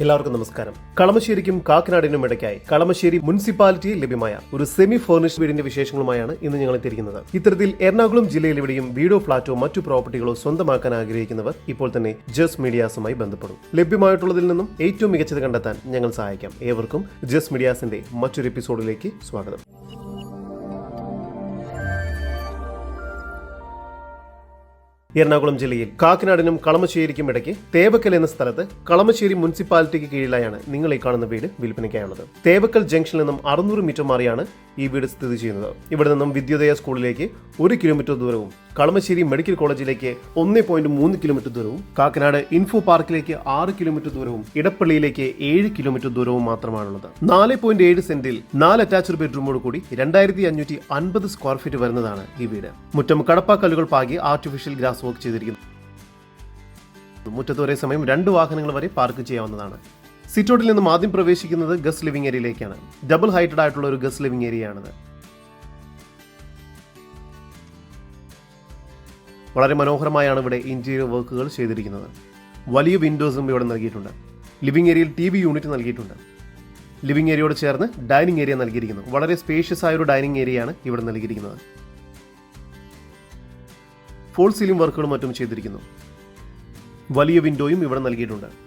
എല്ലാവർക്കും നമസ്കാരം. കളമശ്ശേരിക്കും കാക്കനാടിനും ഇടയ്ക്കായി കളമശ്ശേരി മുനിസിപ്പാലിറ്റിയിൽ ലഭ്യമായ ഒരു സെമി ഫർണിഷ്ഡ് വീടിന്റെ വിശേഷങ്ങളുമായാണ് ഇന്ന് ഞങ്ങൾ എത്തിയിരിക്കുന്നത്. ഇത്തരത്തിൽ എറണാകുളം ജില്ലയിൽ എവിടെയും വീടോ ഫ്ളാറ്റോ മറ്റു പ്രോപ്പർട്ടികളോ സ്വന്തമാക്കാൻ ആഗ്രഹിക്കുന്നവർ ഇപ്പോൾ തന്നെ ജസ് മീഡിയാസുമായി ബന്ധപ്പെടും. ലഭ്യമായിട്ടുള്ളതിൽ നിന്നും ഏറ്റവും മികച്ചത് കണ്ടെത്താൻ ഞങ്ങൾ സഹായിക്കാം. ഏവർക്കും ജസ് മീഡിയാസിന്റെ മറ്റൊരു എപ്പിസോഡിലേക്ക് സ്വാഗതം. എറണാകുളം ജില്ലയിൽ കാക്കനാടിനും കളമശ്ശേരിക്കും ഇടയ്ക്ക് തേവക്കൽ എന്ന സ്ഥലത്ത് കളമശ്ശേരി മുനിസിപ്പാലിറ്റിക്ക് കീഴിലായാണ് നിങ്ങൾ ഈ കാണുന്ന വീട് വിൽപ്പനയ്ക്കായുള്ളത്. തേവക്കൽ ജംഗ്ഷനിൽ നിന്നും അറുന്നൂറ് മീറ്റർ മാറിയാണ് ഈ വീട് സ്ഥിതി ചെയ്യുന്നത്. ഇവിടെ നിന്നും വിദ്യോദയ സ്കൂളിലേക്ക് ഒരു കിലോമീറ്റർ ദൂരവും കളമശ്ശേരി മെഡിക്കൽ കോളേജിലേക്ക് ഒന്ന് പോയിന്റ് മൂന്ന് കിലോമീറ്റർ ദൂരവും കാക്കനാട് ഇൻഫോ പാർക്കിലേക്ക് ആറ് കിലോമീറ്റർ ദൂരവും ഇടപ്പള്ളിയിലേക്ക് ഏഴ് കിലോമീറ്റർ ദൂരവും മാത്രമാണുള്ളത്. നാല് പോയിന്റ് ഏഴ് സെന്റിൽ നാല് അറ്റാച്ച്ഡ് ബെഡ്റൂമോട് കൂടി രണ്ടായിരത്തി അഞ്ഞൂറ്റി അൻപത് സ്ക്വയർ ഫീറ്റ് വരുന്നതാണ് ഈ വീട്. മുറ്റം കടപ്പാക്കല്ലുകൾ പാകി ആർട്ടിഫിഷ്യൽ ഗ്രാസ് വർക്ക് ചെയ്തിരിക്കുന്നു. മുറ്റത്ത് ഒരേ സമയം രണ്ട് വാഹനങ്ങൾ വരെ പാർക്ക് ചെയ്യാവുന്നതാണ്. സിറ്റോട്ടിൽ നിന്നും ആദ്യം പ്രവേശിക്കുന്നത് ഗസ്റ്റ് ലിവിംഗ് ഏരിയയിലേക്കാണ് ഡബിൾ ഹൈറ്റഡ് ആയിട്ടുള്ള ഒരു ഗസ്റ്റ് ലിവിംഗ് ഏരിയ വളരെ മനോഹരമായാണ് ഇവിടെ ഇന്റീരിയർ വർക്കുകൾ ചെയ്തിരിക്കുന്നത്. വലിയ വിൻഡോസും ഇവിടെ നൽകിയിട്ടുണ്ട്. ലിവിംഗ് ഏരിയയിൽ ടി വി യൂണിറ്റ് നൽകിയിട്ടുണ്ട്. ലിവിംഗ് ഏരിയയോട് ചേർന്ന് ഡൈനിങ് ഏരിയ നൽകിയിരിക്കുന്നു. വളരെ സ്പേഷ്യസ് ആയ ഒരു ഡൈനിങ് ഏരിയയാണ് ഇവിടെ നൽകിയിരിക്കുന്നത്. ഫോൾ സീലിംഗ് വർക്കുകളും മറ്റും ചെയ്തിരിക്കുന്നു. വലിയ വിൻഡോയും ഇവിടെ നൽകിയിട്ടുണ്ട്.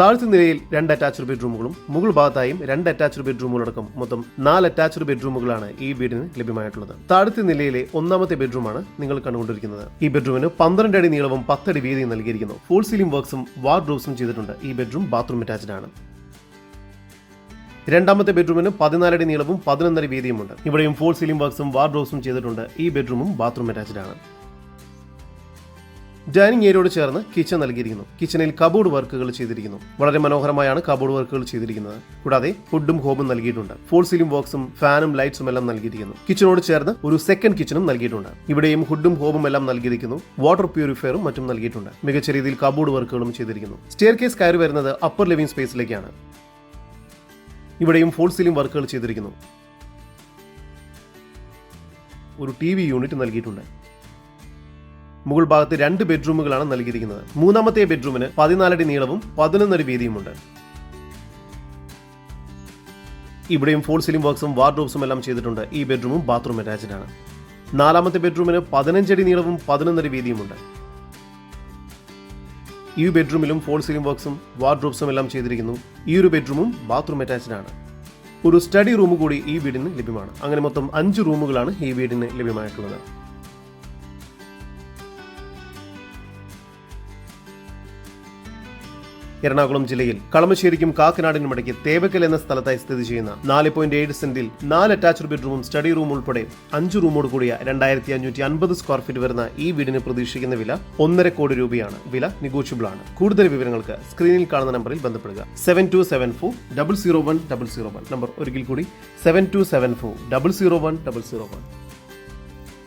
താഴത്തെ നിലയിൽ രണ്ട് അറ്റാച്ച്ഡ് ബെഡ്റൂമുകളും മുകൾ ഭാഗത്തായും രണ്ട് അറ്റാച്ച്ഡ് ബെഡ്റൂമുകളടക്കം മൊത്തം നാല് അറ്റാച്ച്ഡ് ബെഡ്റൂമുകളാണ് ഈ വീടിന് ലഭ്യമായിട്ടുള്ളത്. താഴത്തെ നിലയിലെ ഒന്നാമത്തെ ബെഡ്റൂമാണ് നിങ്ങൾ കണ്ടുകൊണ്ടിരിക്കുന്നത്. ഈ ബെഡ്റൂമിന് പന്ത്രണ്ട് അടി നീളവും പത്തടി വീതിയും നൽകിയിരിക്കുന്നു. ഫുൾ സീലിംഗ് വർക്ക്സും വാർഡ്രോബ്സും ചെയ്തിട്ടുണ്ട്. ഈ ബെഡ്റൂം ബാത്റൂം അറ്റാച്ച്ഡ് ആണ്. രണ്ടാമത്തെ ബെഡ്റൂമിന് പതിനാലടി നീളവും പതിനൊന്നടി വീതിയുമുണ്ട്. ഇവിടെയും ഫോൾ സീലിംഗ് വർക്ക്സും വാർഡ്രോബ്സും ചെയ്തിട്ടുണ്ട്. ഈ ബെഡ്റൂമും ബാത്റൂം അറ്റാച്ച്ഡ് ആണ്. ഡൈനിങ് ഏരിയയോട് ചേർന്ന് കിച്ചൺ നൽകിയിരിക്കുന്നു. കിച്ചണിൽ കബോർഡ് വർക്കുകൾ ചെയ്തിരിക്കുന്നു. വളരെ മനോഹരമായാണ് കബോർഡ് വർക്കുകൾ ചെയ്തിരിക്കുന്നത്. കൂടാതെ ഫുഡും ഹോമും നൽകിയിട്ടുണ്ട്. ഫോൾ സീലിംഗ് ബോക്സും ഫാനും ലൈറ്റ്സും എല്ലാം നൽകിയിരിക്കുന്നു. കിച്ചണോട് ചേർന്ന് ഒരു സെക്കൻഡ് കിച്ചണും നൽകിയിട്ടുണ്ട്. ഇവിടെയും ഹുഡും ഹോമും എല്ലാം നൽകിയിരിക്കുന്നു. വാട്ടർ പ്യൂരിഫയറും മറ്റും നൽകിയിട്ടുണ്ട്. മികച്ച രീതിയിൽ കബോർഡ് വർക്കുകളും ചെയ്തിരിക്കുന്നു. സ്റ്റെയർ കേസ് കയറി വരുന്നത് അപ്പർ ലിവിംഗ് സ്പേസിലേക്കാണ് ഇവിടെയും ഫോൾ സീലിംഗ് വർക്കുകൾ ചെയ്തിരിക്കുന്നു. ഒരു ടി വി യൂണിറ്റ് നൽകിയിട്ടുണ്ട്. മുകൾ ഭാഗത്ത് രണ്ട് ബെഡ്റൂമുകളാണ് നൽകിയിരിക്കുന്നത്. മൂന്നാമത്തെ ബെഡ്റൂമിന് പതിനാലടി നീളവും പതിനൊന്നടി വീതിയുമുണ്ട്. ഇവിടെയും ഫോൾ സീലിംഗ് വർക്ക്സും വാർഡ്രോബ്സും എല്ലാം ചെയ്തിട്ടുണ്ട്. ഈ ബെഡ്റൂമും ബാത്റൂം അറ്റാച്ച്ഡ് ആണ്. നാലാമത്തെ ബെഡ്റൂമിന് പതിനഞ്ചടി നീളവും പതിനൊന്നടി വീതിയുമുണ്ട്. ഈ ബെഡ്റൂമിലും ഫോൾ സീലിംഗ് വർക്ക്സും വാർഡ്രോബ്സും എല്ലാം ചെയ്തിരിക്കുന്നു. ഈ ഒരു ബെഡ്റൂമും ബാത്റൂം അറ്റാച്ച്ഡ് ആണ്. ഒരു സ്റ്റഡി റൂം കൂടി ഈ വീടിന് ലഭ്യമാണ്. അങ്ങനെ മൊത്തം അഞ്ച് റൂമുകളാണ് ഈ വീടിന് ലഭ്യമായിട്ടുള്ളത്. എറണാകുളം ജില്ലയിൽ കളമശ്ശേരിക്കും കാക്കനാടിനും ഇടയ്ക്ക് തേവക്കൽ എന്ന സ്ഥലത്തായി സ്ഥിതി ചെയ്യുന്ന നാല് പോയിന്റ് ഏഴ് സെന്റിൽ നാല് അറ്റാച്ച്ഡ് ബെഡ്റൂമും സ്റ്റഡി റൂം ഉൾപ്പെടെ അഞ്ച് റൂമോട് കൂടിയ രണ്ടായിരത്തി അഞ്ഞൂറ്റി അൻപത് സ്ക്വയർ ഫീറ്റ് വരുന്ന ഈ വീടിന് പ്രതീക്ഷിക്കുന്ന വില ഒന്നര കോടി രൂപയാണ്. വില നിഗോഷ്യബിൾ ആണ്. കൂടുതൽ വിവരങ്ങൾക്ക് സ്ക്രീനിൽ കാണുന്ന നമ്പറിൽ ബന്ധപ്പെടുക. Seven two seven four double zero one double zero one number ഒരിക്കൽ കൂടി seven two seven four double zero one double zero one